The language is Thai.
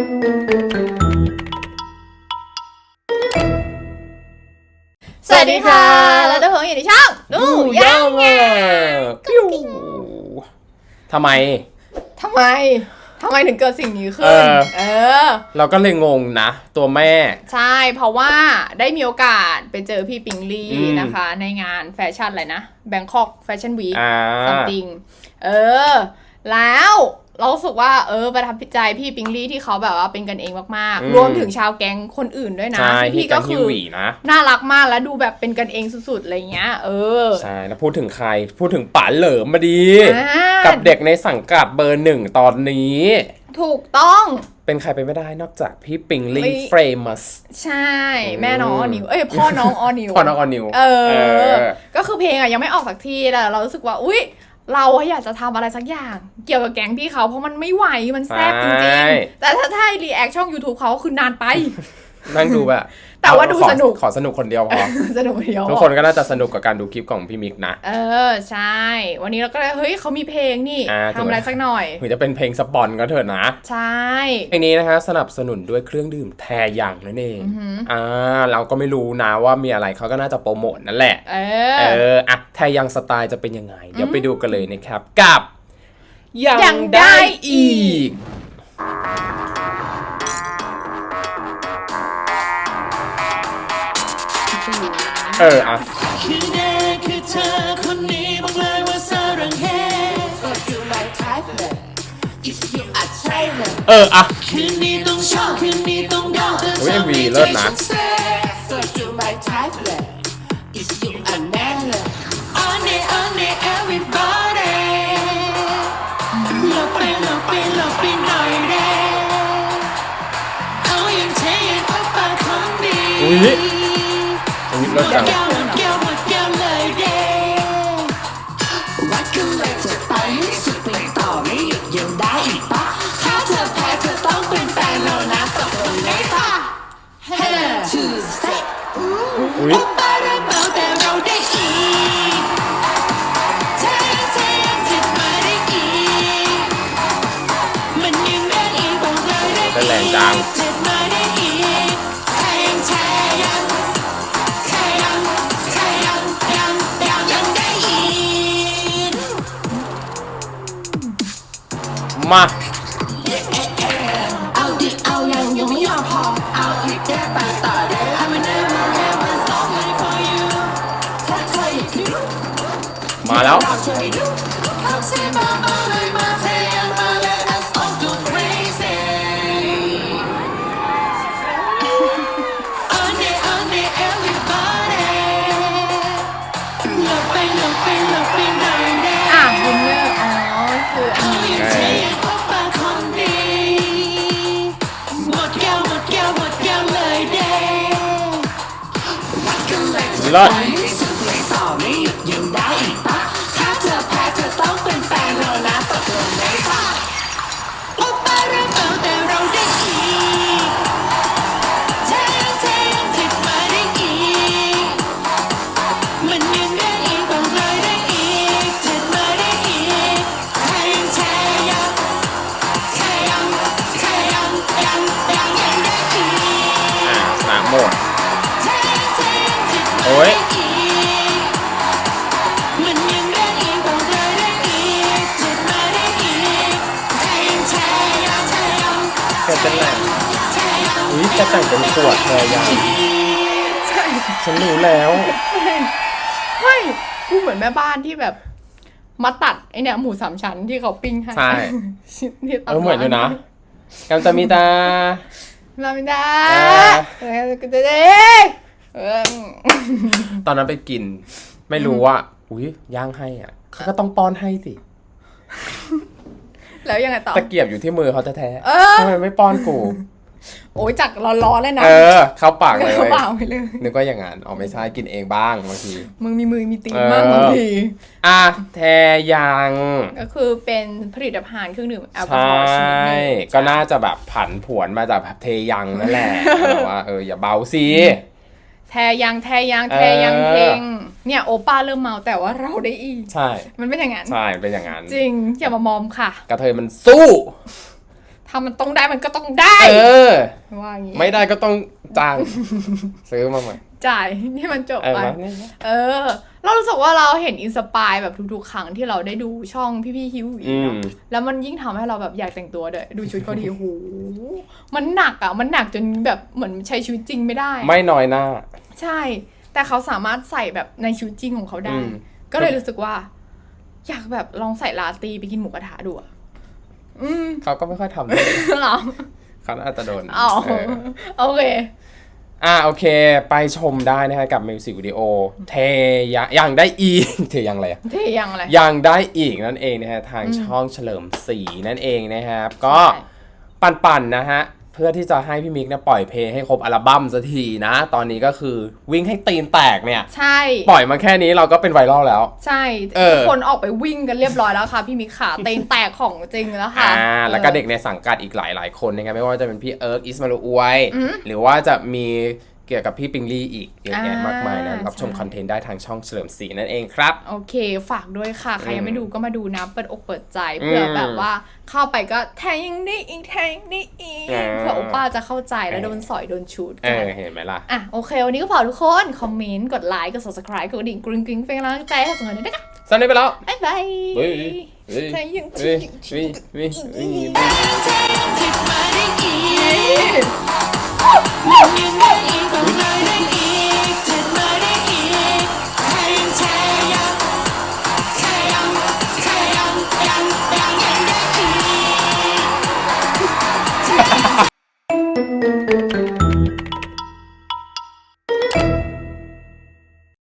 สวัสดีค่ะแล้วทุกคนอยู่ในช่องดูยังไงปิ้วทำไม ทำไม ทำไมถึงเกิดสิ่งนี้ขึ้เอนอเออ เราก็เลยงงนะ ตัวแม่ ใช่ เพราะว่าได้มีโอกาสไปเจอพี่ปิงลี่อืม นะคะ ในงานแฟชั่นอะไรนะ Bangkok Fashion Week อ่า something เออ แล้ว เรารู้สึกว่าเออประทับใจพี่ปิงลี่ที่เขาแบบว่าเป็นกันเองมากอืมๆรวมถึงชาวแก๊งคนอื่นด้วยนะใช่พี่ที่ก็กันคืฮิอวีนะน่ารักมากแล้วดูแบบเป็นกันเองสุดๆอะไรเงี้ย เออใช่แล้วพูดถึงใครพูดถึงป๋าเหลิมมาดีอ่ากับเด็กในสังกัดเบอร์หนึ่งตอนนี้ ถูกต้องเป็นใครไปไม่ได้นอกจากพี่ปิงลี่ไม่เฟรมัสใช่ แม่น้องออนิว เอ้ยพ่อน้องออนิวพอน้องออนิวเออเออก็คือเพลงอะยังไม่ออกสักทีแต่เรารู้สึกว่า อุ๊ย เราอะอยากจะทำอะไรสักอย่าง เกี่ยวกับแก๊งพี่เขาเพราะมันไม่ไหวมันแซ่บจริงใช่ๆแต่ถ้าถ้ารีแอคช่อง YouTube เขาคือนานไป นั่งดูแบบแต่ว่าดูขอสนุก ขอสนุกคนเดียวพอสนุกเดียวทุกคนก็น่าจะสนุกกับการดูคลิปของพี่มิกนะ เออใช่ วันนี้เราก็เลยเฮ้ยเขามีเพลงนี่อ่าทำอะไรสักหน่อยถึงจะเป็นเพลงสปอนก็เถอะนะ ใช่เพลงนี้นะคะสนับสนุนด้วยเครื่องดื่มแทยังนั่นเองอือหืออ่าเราก็ไม่รู้นะว่ามีอะไรเขาก็น่าจะโปรโมทนั่นแหละ เอเออออะแทยังสไตล์จะเป็นยังไง เดี๋ยวไปดูกันเลยนะครับกับยังได้อีก เอออะคือเด็กคือเธอคนนี้บอกเลยว่าสรังเฮ you my type เลย If you are trying เลยเอออะ คืนนี้ต้องชอบคืนนี้ต้องโดนเธอโอ้ยชอบ MV ให้เลิใจศนะฉันเซ่ so you my type เลย If you are man เลย On it on it everybody หลบไปหลบไปหลบไปหน่อยเด้เอาอย่างเทยังพับปากของดี อุ๊ยอุ๊ยเลิศจังแก้วหมดแก้วหมดแก้วเลยเด้รักกันเลยจะไปให้สุดไปต่อไม่หยุดยังได้อีกปะถ้าเธอแพ้เธอต้องเป็นแฟนเรานะตกลงไหมปะ Hello to say อุ้ย กเทเทจิตมาได้อีกมันยังได้อีกบอกเลยได้อีกเป็นแรงจัง มามาแล้ว ด้อีกอะสามโหมดเทเทจิตมา โอ้ยได้อีกมันยังได้อีกบอกเลยได้อีกจิตมาได้อีกแทงแทยังแทยังแกเป็นไรอุ้ยจะแต่งเป็นขวดแทยังใช่ฉันรู้แล้ว ไม่กูเหมือนแม่บ้านที่แบบ มาตัดไอเนี่ยหมูสามชั้นที่เขาปิ้งให้ใช่ ที่ตามเออเหมือนอยู่นะกำจะมีตาลามินดาเออเออก็จะได้ เออ ตอนนั้นไปกิน ไม่รู้ว่า อุ้ยย่างให้อะเขาก็ต้องป้อนให้สิแล้วยังไงต่อ ตะเกียบอยู่ที่มือเขาแท้เออ ๆทำไมไม่ป้อนกู โอ้ยจักร้อนๆเลยนะเออ เข้าปากเลยเขาเปล่าไปเลย นึกว่าอย่างนั้นอ๋อไม่ใช่กินเองบ้างบางที มึงมีมือมีตีนเออมากบางที อะแทยัง ก็คือเป็นผลิตภัณฑ์เครื่องดื่มแอลกอใช่ฮอล์ชนิดหนึงก็น่าจะแบบผันผวนมาจากแบบเทยังนั่นแหละ แบบว่าเอออย่าเบาสิ แทยังแทยังเออแทยังเพลงเนี่ยโอป้าเริ่มเมาแต่ว่าเราได้อีกใช่ มันเป็นอย่างนั้นใช่เป็นอย่างนั้นจริงอย่ามามอมค่ะ กระเทยมันสู้ ถ้ามันต้องได้มันก็ต้องได้เออ ว่าอย่างงี้ ไม่ได้ก็ต้องจ้าง ซื้อมาใหม่ จ่ายให้มันจบเออไปมาเนี่ยเออ เรารู้สึกว่าเราเห็นอินสปายแบบทุกๆ ครั้งที่เราได้ดูช่องพี่ๆฮิวอีอืกมเนาะแล้วมันยิ่งทำให้เราแบบอยากแต่งตัวด้วยดูชุดเขาดีโอ้โหมันหนักอะ มันหนักจนแบบเหมือนใช้ชีวิตจริงไม่ได้ ไม่น้อยหน้า ใช่ แต่เขาสามารถใส่แบบในชีวิตจริงของเขาได้อืมก็เลยรู้สึกว่า อยากแบบลองใส่ลาตรีไปกินหมูกระทะดูอะอืมเขาก็ไม่ค่อยทำเลยเหรอเขาน่าจะโดนอ๋อเออโอเค อ่าโอเค ไปชมได้นะฮะกับมิวสิกวิดีโอเทยะยังได้อีก เทยังอะไรอะเทยังอะไรยังได้อีกนั่นเองนะฮะทางอืมช่องเฉลิมศรีนั่นเองนะครับ ก็ใช่ ปั่นๆนะฮะเพื่อที่จะให้พี่มิกเนี่ยปล่อยเพลงให้ครบอัลบั้มสักทีนะ ตอนนี้ก็คือวิ่งให้ตีนแตกเนี่ย ใช่ ปล่อยมาแค่นี้เราก็เป็นไวรัลแล้ว ใช่เออทุกคนออกไปวิ่งกันเรียบร้อยแล้วค่ะพี่มิกขาเตนแตกของจริงแล้วค่ะอ่าแล้วก็ออเด็กในสังกัดอีกหลายๆคนนะครับไม่ว่าจะเป็นพี่เอิร์กอิสมาลูอวยอืมหรือว่าจะมี เกี่ยวกับพี่ปิงลี่อีกเยอะแยะอ่ามากมายนะรับชมใช่คอนเทนต์ได้ทางช่องเฉลิมศรีนั่นเองครับ โอเค ฝากด้วยค่ะ ใครอืมยังไม่ดูก็มาดูนะเปิดอกเปิดใจเพื่ออมแบบว่าเข้าไปก็แทงยังได้อีกแทงยังได้อีกอ่าเผื่อโอป้าจะเข้าใจแล้วเออโดนสอยโดนชูดเอกันอเห็นไหมล่ะอะโอเควันนี้ก็ฝากทุกคนคอมเมนต์กดไลค์กด subscribe กดกระดิ่งกริ๊งกริ๊งเป็นกำลังใจให้สองคนด้วยนะคะสวัสดีไปแล้วบ๊ายบายเฮ้ยเฮ้ยแทงยังเฮ้ยเฮ้ยเฮ้ยเฮ้ยเธอยัง 绵绵的意粉爱的意